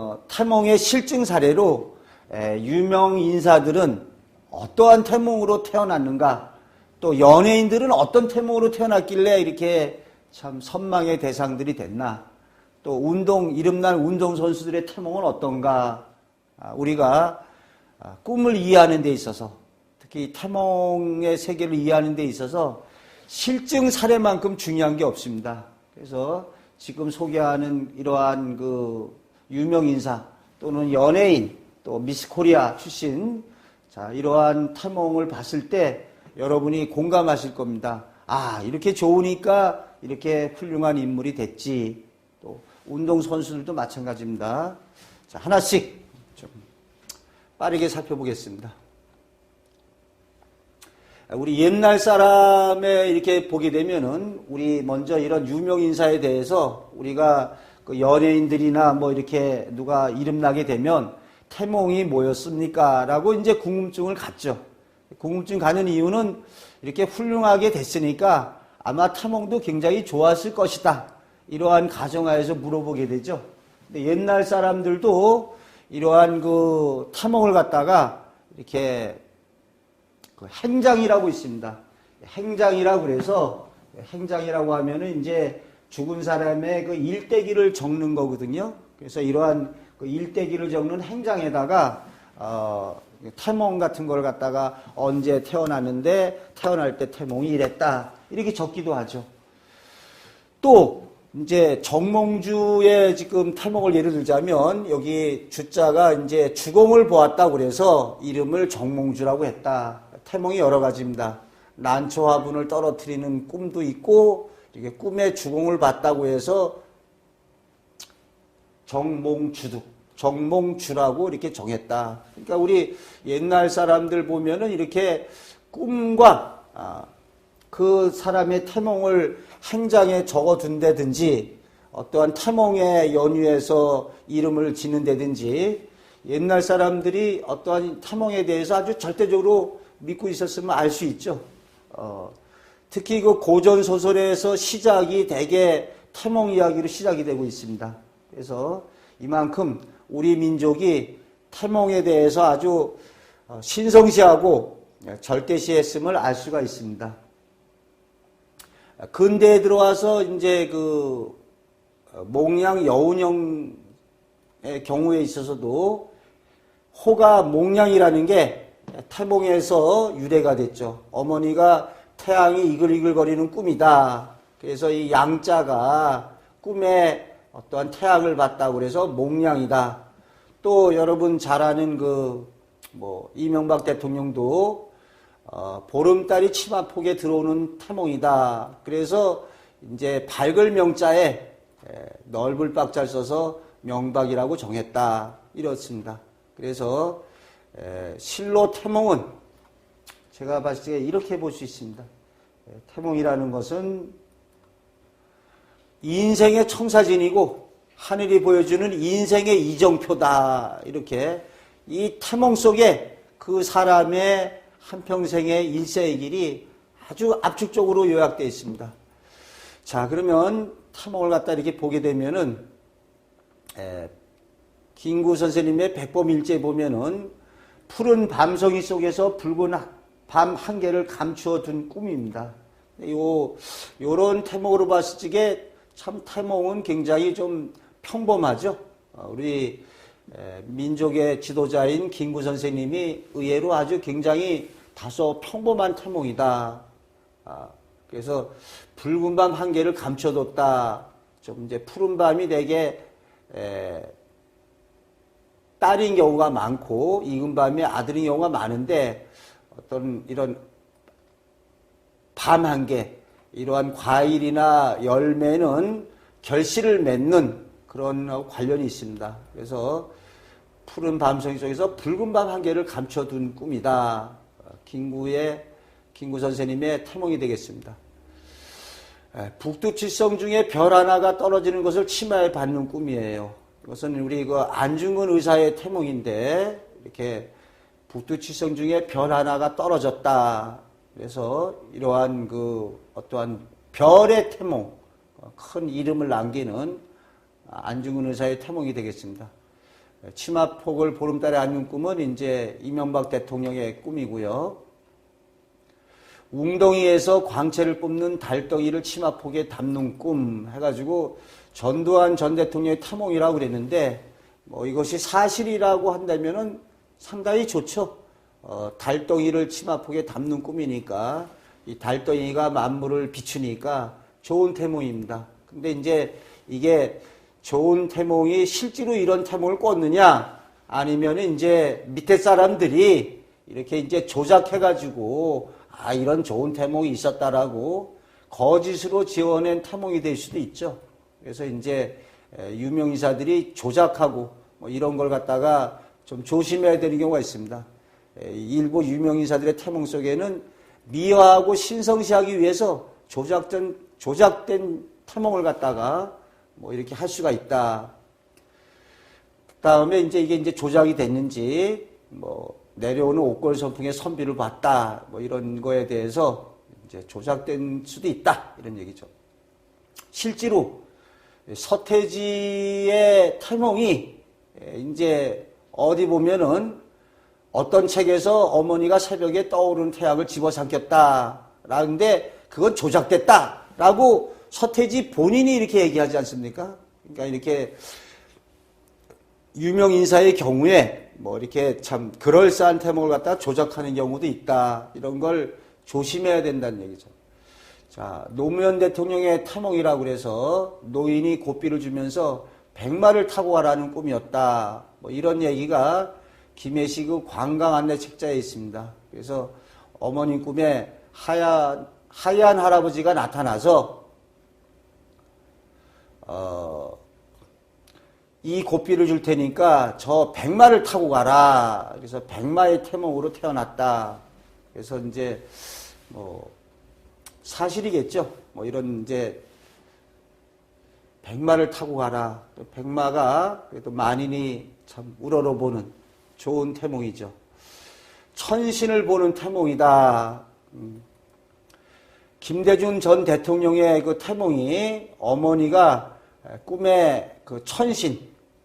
어, 태몽의 실증 사례로 에, 유명 인사들은 어떠한 태몽으로 태어났는가 또 연예인들은 어떤 태몽으로 태어났길래 이렇게 참 선망의 대상들이 됐나 또 운동 이름난 운동 선수들의 태몽은 어떤가 아, 우리가 아, 꿈을 이해하는 데 있어서 특히 태몽의 세계를 이해하는 데 있어서 실증 사례만큼 중요한 게 없습니다. 그래서 지금 소개하는 이러한 그 유명 인사 또는 연예인 또 미스 코리아 출신 자 이러한 태몽을 봤을 때 여러분이 공감하실 겁니다. 아 이렇게 좋으니까 이렇게 훌륭한 인물이 됐지. 또 운동 선수들도 마찬가지입니다. 자 하나씩 좀 빠르게 살펴보겠습니다. 우리 옛날 사람에 이렇게 보게 되면은 우리 먼저 이런 유명 인사에 대해서 우리가 그 연예인들이나 뭐 이렇게 누가 이름 나게 되면 태몽이 뭐였습니까? 라고 이제 궁금증을 갖죠. 궁금증 가는 이유는 이렇게 훌륭하게 됐으니까 아마 태몽도 굉장히 좋았을 것이다. 이러한 가정하에서 물어보게 되죠. 근데 옛날 사람들도 이러한 그 태몽을 갖다가 이렇게 그 행장이라고 있습니다. 행장이라고 그래서 행장이라고 하면은 이제 죽은 사람의 그 일대기를 적는 거거든요. 그래서 이러한 그 일대기를 적는 행장에다가 어, 태몽 같은 걸 갖다가 언제 태어났는데 태어날 때 태몽이 이랬다 이렇게 적기도 하죠. 또 이제 정몽주의 지금 태몽을 예를 들자면 여기 주자가 이제 주공을 보았다 그래서 이름을 정몽주라고 했다. 태몽이 여러 가지입니다. 난초 화분을 떨어뜨리는 꿈도 있고 이게 꿈에 주공을 봤다고 해서 정몽주도 정몽주라고 이렇게 정했다. 그러니까 우리 옛날 사람들 보면은 이렇게 꿈과 아, 그 사람의 태몽을 행장에 적어둔다든지 어떠한 태몽에 연유해서 이름을 짓는다든지 옛날 사람들이 어떠한 태몽에 대해서 아주 절대적으로 믿고 있었으면 알 수 있죠. 어, 특히 그 고전 소설에서 시작이 대개 태몽 이야기로 시작이 되고 있습니다. 그래서 이만큼 우리 민족이 태몽에 대해서 아주 어, 신성시하고 절대시했음을 알 수가 있습니다. 근대에 들어와서 이제 그 어, 몽양 여운형의 경우에 있어서도 호가 몽양이라는 게 태몽에서 유래가 됐죠. 어머니가 태양이 이글이글거리는 꿈이다. 그래서 이 양자가 꿈에 어떠한 태양을 봤다고 그래서 몽양이다. 또 여러분 잘 아는 그 뭐 이명박 대통령도 어, 보름달이 치마폭에 들어오는 태몽이다. 그래서 이제 밝을 명자에 에, 넓을 박자를 써서 명박이라고 정했다. 이렇습니다. 그래서 에, 실로 태몽은 제가 봤을 때 이렇게 볼 수 있습니다. 에, 태몽이라는 것은 인생의 청사진이고 하늘이 보여주는 인생의 이정표다. 이렇게 이 태몽 속에 그 사람의 한평생의 일생의 길이 아주 압축적으로 요약되어 있습니다. 자, 그러면 태몽을 갖다 이렇게 보게 되면은, 에, 김구 선생님의 백범일제 보면은 푸른 밤송이 속에서 붉은 밤 한 개를 감추어 둔 꿈입니다. 요, 요런 태몽으로 봤을 적에 참 태몽은 굉장히 좀 평범하죠. 어, 우리 민족의 지도자인 김구 선생님이 의외로 아주 굉장히 다소 평범한 태몽이다. 아, 그래서 붉은 밤 한 개를 감춰뒀다. 좀 이제 푸른 밤이 되게 딸인 경우가 많고 익은 밤에 아들인 경우가 많은데 어떤 이런 밤한 개, 이러한 과일이나 열매는 결실을 맺는 그런 관련이 있습니다. 그래서 푸른 밤송이 속에서 붉은 밤 한 개를 감춰둔 꿈이다. 김구의 김구 선생님의 태몽이 되겠습니다. 북두칠성 중에 별 하나가 떨어지는 것을 치마에 받는 꿈이에요. 이것은 우리 그 안중근 의사의 태몽인데 이렇게 북두칠성 중에 별 하나가 떨어졌다. 그래서 이러한 그 어떠한 별의 태몽, 큰 이름을 남기는 안중근 의사의 태몽이 되겠습니다. 치마폭을 보름달에 안는 꿈은 이제 이명박 대통령의 꿈이고요. 웅덩이에서 광채를 뽑는 달덩이를 치마폭에 담는 꿈 해가지고 전두환 전 대통령의 탐몽이라고 그랬는데 뭐 이것이 사실이라고 한다면은 상당히 좋죠. 어, 달덩이를 치마폭에 담는 꿈이니까 이 달덩이가 만물을 비추니까 좋은 태몽입니다. 근데 이제 이게 좋은 태몽이 실제로 이런 태몽을 꿨느냐 아니면 이제 밑에 사람들이 이렇게 이제 조작해가지고 아 이런 좋은 태몽이 있었다라고 거짓으로 지어낸 태몽이 될 수도 있죠. 그래서 이제 유명인사들이 조작하고 뭐 이런 걸 갖다가 좀 조심해야 되는 경우가 있습니다. 일부 유명인사들의 태몽 속에는 미화하고 신성시하기 위해서 조작된 조작된 태몽을 갖다가 뭐 이렇게 할 수가 있다. 다음에 이제 이게 이제 조작이 됐는지 뭐 내려오는 옥골 선풍의 선비를 봤다. 뭐 이런 거에 대해서 이제 조작된 수도 있다. 이런 얘기죠. 실제로 서태지의 태몽이 이제 어디 보면은 어떤 책에서 어머니가 새벽에 떠오르는 태양을 집어삼켰다. 라는데 그건 조작됐다. 라고 서태지 본인이 이렇게 얘기하지 않습니까? 그러니까 이렇게 유명 인사의 경우에 뭐 이렇게 참 그럴싸한 태몽을 갖다 조작하는 경우도 있다. 이런 걸 조심해야 된다는 얘기죠. 자, 노무현 대통령의 태몽이라고 그래서 노인이 고삐를 주면서 백마를 타고 가라는 꿈이었다. 뭐 이런 얘기가 김해시 그 관광 안내 책자에 있습니다. 그래서 어머님 꿈에 하얀, 하얀 할아버지가 나타나서, 어, 이 고삐를 줄 테니까 저 백마를 타고 가라. 그래서 백마의 태몽으로 태어났다. 그래서 이제 뭐 사실이겠죠. 뭐 이런 이제 백마를 타고 가라. 백마가 그래도 만인이 참 우러러보는 좋은 태몽이죠. 천신을 보는 태몽이다. 음. 김대중 전 대통령의 그 태몽이 어머니가 꿈에 그 천신,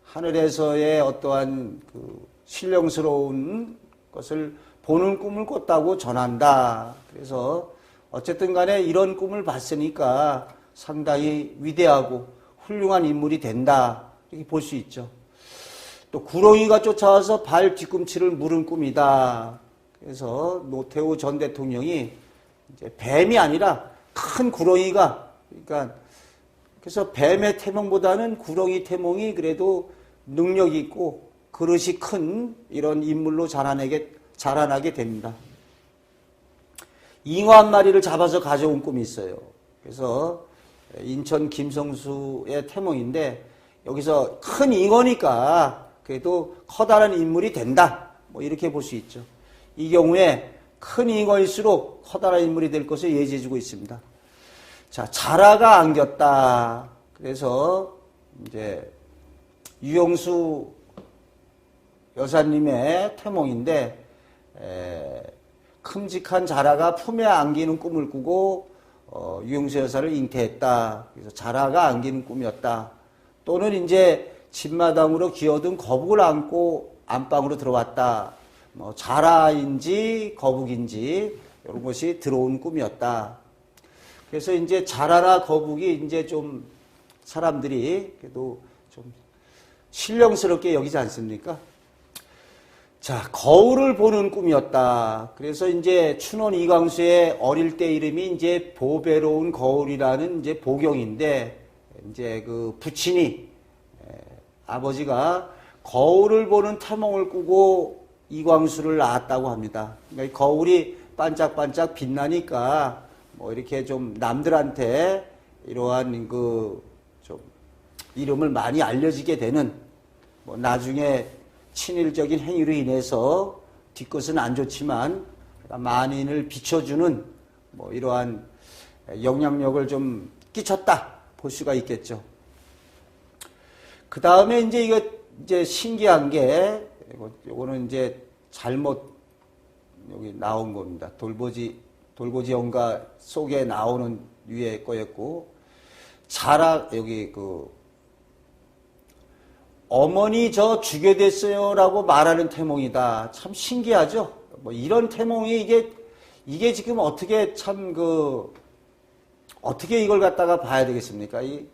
하늘에서의 어떠한 그 신령스러운 것을 보는 꿈을 꿨다고 전한다. 그래서 어쨌든 간에 이런 꿈을 봤으니까 상당히 위대하고 훌륭한 인물이 된다. 이렇게 볼 수 있죠. 또 구렁이가 쫓아와서 발 뒤꿈치를 물은 꿈이다. 그래서 노태우 전 대통령이 이제 뱀이 아니라 큰 구렁이가 그러니까 그래서 뱀의 태몽보다는 구렁이 태몽이 그래도 능력이 있고 그릇이 큰 이런 인물로 자라나게 자라나게 됩니다. 잉어 한 마리를 잡아서 가져온 꿈이 있어요. 그래서 인천 김성수의 태몽인데 여기서 큰 잉어니까 그래도 커다란 인물이 된다. 뭐 이렇게 볼 수 있죠. 이 경우에 큰 잉어일수록 커다란 인물이 될 것을 예지해주고 있습니다. 자, 자라가 안겼다. 그래서 이제 유영수 여사님의 태몽인데 에, 큼직한 자라가 품에 안기는 꿈을 꾸고 어, 유영수 여사를 잉태했다. 그래서 자라가 안기는 꿈이었다. 또는 이제 집마당으로 기어든 거북을 안고 안방으로 들어왔다. 뭐 자라인지 거북인지 이런 것이 들어온 꿈이었다. 그래서 이제 자라나 거북이 이제 좀 사람들이 그래도 좀 신령스럽게 여기지 않습니까? 자, 거울을 보는 꿈이었다. 그래서 이제 춘원 이광수의 어릴 때 이름이 이제 보배로운 거울이라는 이제 보경인데, 이제 그 부친이, 아버지가 거울을 보는 태몽을 꾸고 이광수를 낳았다고 합니다. 그러니까 거울이 반짝반짝 빛나니까 뭐 이렇게 좀 남들한테 이러한 그 좀 이름을 많이 알려지게 되는 뭐 나중에 친일적인 행위로 인해서 뒤끝은 안 좋지만 만인을 비춰주는 뭐 이러한 영향력을 좀 끼쳤다 볼 수가 있겠죠. 그 다음에 이제 이거 이제 신기한 게 요거는 이제 잘못 여기 나온 겁니다. 돌보지 돌보지 연가 속에 나오는 위에 거였고 자라 여기 그 어머니 저 주교됐어요라고 말하는 태몽이다. 참 신기하죠. 뭐 이런 태몽이 이게 이게 지금 어떻게 참 그 어떻게 이걸 갖다가 봐야 되겠습니까? 이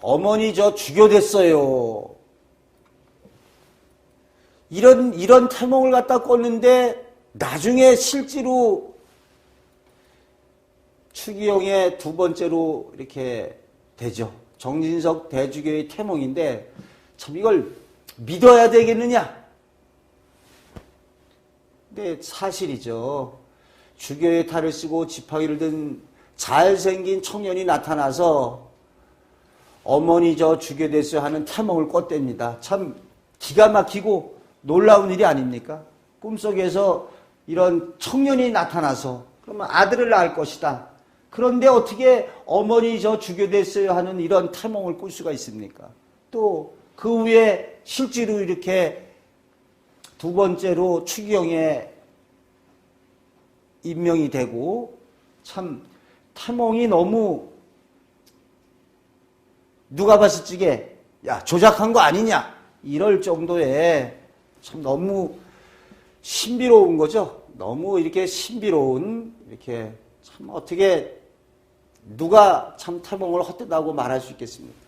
어머니 저 주교됐어요. 이런 이런 태몽을 갖다 꿨는데 나중에 실제로 추기영의 두 번째로 이렇게 되죠. 정진석 대주교의 태몽인데 참 이걸 믿어야 되겠느냐? 근데 사실이죠. 주교의 탈을 쓰고 지팡이를 든 잘생긴 청년이 나타나서 어머니 저 주교 됐어요 하는 태몽을 꿨답니다. 참 기가 막히고 놀라운 일이 아닙니까? 꿈속에서 이런 청년이 나타나서 그러면 아들을 낳을 것이다. 그런데 어떻게 어머니 저 주교됐어요 하는 이런 태몽을 꿀 수가 있습니까? 또 그 후에 실제로 이렇게 두 번째로 추기경에 임명이 되고 참 태몽이 너무 누가 봤을 적에 야 조작한 거 아니냐 이럴 정도의 참 너무 신비로운 거죠. 너무 이렇게 신비로운 이렇게 참 어떻게 누가 참 태몽을 헛되다고 말할 수 있겠습니까?